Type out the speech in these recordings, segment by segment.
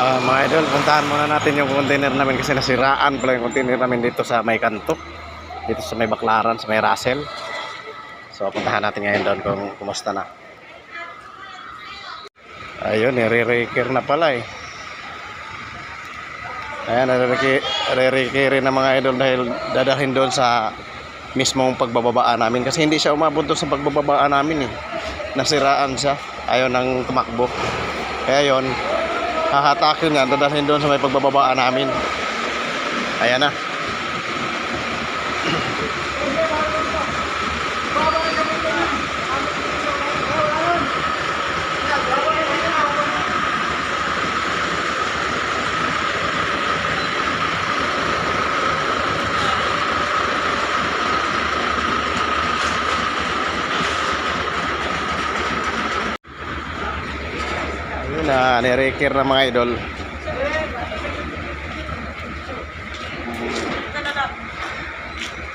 Ah, mga idol, puntahan muna natin yung container namin kasi nasiraan pala yung container namin dito sa may kanto. Dito sa may Baklaran, sa may Russell. So, puntahan natin ngayon doon kung kumusta na. Ayun, nire-reker na pala eh. Ayan, nire-reker na mga idol dahil dadahin doon sa mismong pagbababaan namin. Kasi hindi siya umabot doon sa pagbababaan namin eh. Nasiraan siya. Ayaw nang tumakbo. Kaya yun, hahatakin nga, dadalhin doon sa may pagbababaan namin. Ayan na. Ayun na, nireker na mga idol.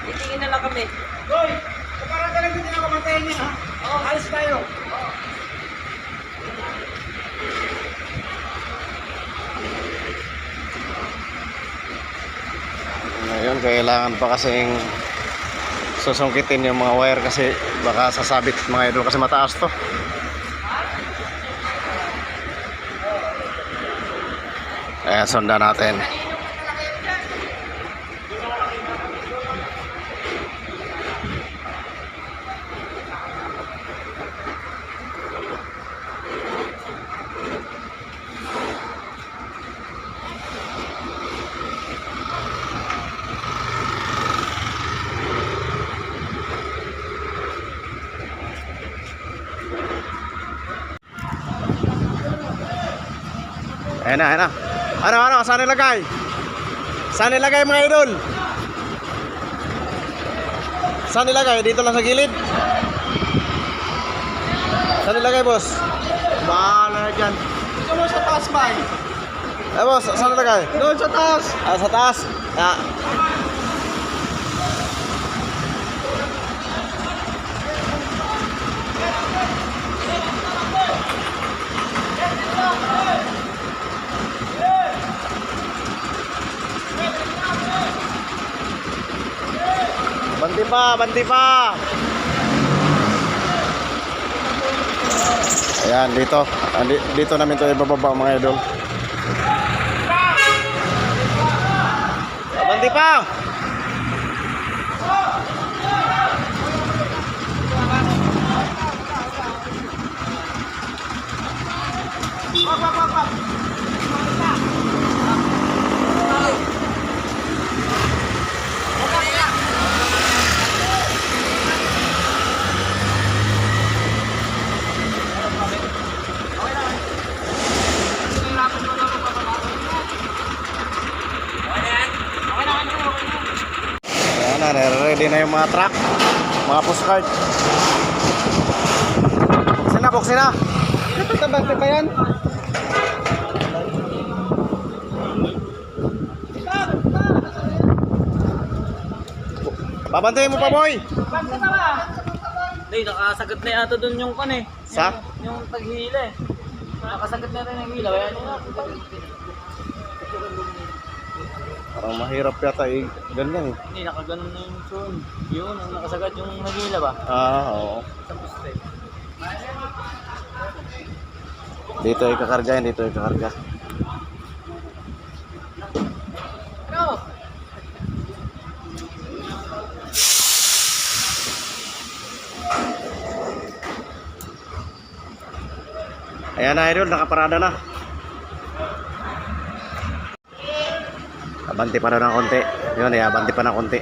Titingin na lang kami. Hoy! Kapara ka lang dito na kamantayan niya, ha? Oo, alis tayo. Ngayon, kailangan pa kasing susungkitin yung mga wire kasi baka sasabit mga idol kasi mataas to. Ayan, sundan natin. Ayan na, ayan na. Ano, ano, saan nilagay? Saan nilagay mga idol? Saan nilagay? Dito lang sa gilid? Saan nilagay, boss? Bahala na dyan. Dito mo sa taas, May. Eh, boss, saan nilagay? Doon sa taas. Ah, sa taas. Ah. Banti pa, banti pa. Ayan, dito. Ah, di- Dito namin ito ibababa mga idol. Banti pa! Ayan na, ready na yung mga truck. Mga postcard. Buksin na, buksin na. Tabante pa yan? Babantayin mo pa, boy. Hindi, nakasagat na yata doon yung kan eh. Sa? Yung, yung taghila eh. Nakasagat na rin yung hila. Kaya nyo Parang mahirap yata eh. Ganyan eh. Hindi, nakaganon na yung tune. Yun, ang nakasagat yung nagila ba? Ah, oo. Sa poste. Dito ay kakarga, dito ay kakarga. Ayan na, idol. Nakaparada na. Abanti pa daw ng konti. Yun, eh, abanti pa ng konti.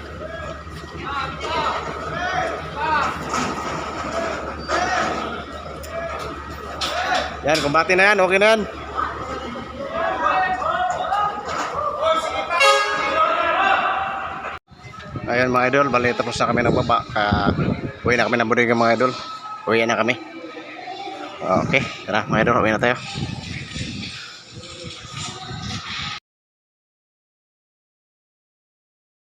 Yan, kumbati na yan. Okay na yan. Ayan mga idol, bali tapos na kami ng baba. Uh, uwi na kami ng budig mga idol. Uwi na kami. Okay, tara mga idol, uwi na tayo.